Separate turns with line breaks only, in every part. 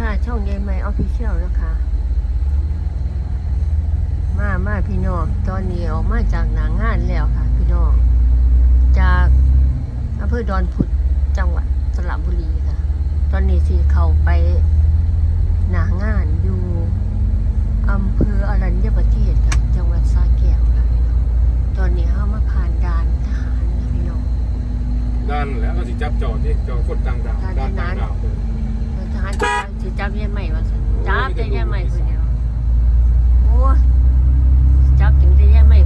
ค่ะ ช่องยายไม่ออฟฟิเชียลนะคะ มามาพี่น้อง ตอนนี้ออกมาจากหนังงานแล้วค่ะ พี่น้อง จากอำเภอดอนพุดจังหวัดสระบุรีค่ะ ตอนนี้สีเขาไป จั
บจะ
แย่ไม่คนเดียวโอ้จับถึงจะแย่ไม่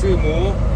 师母。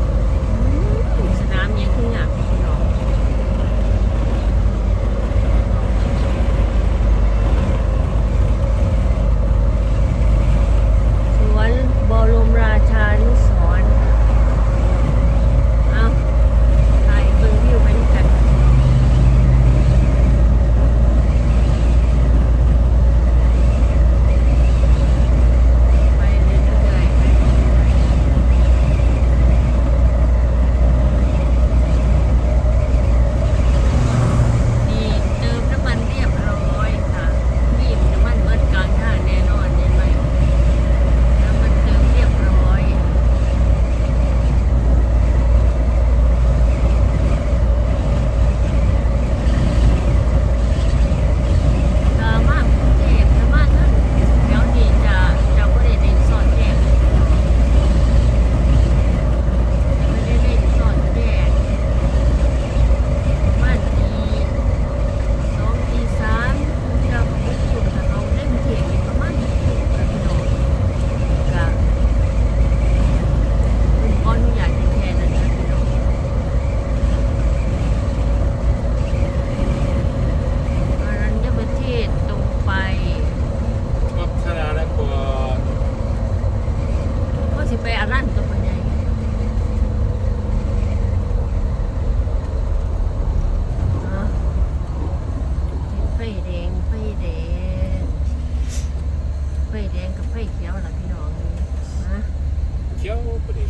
ไปอารั
น
กับพ่อใหญ่ไฟแด
งไฟแด
งไฟแดง
กับไฟเขียวล่ะ
พี่น้อง
นะเขียวก็
ดี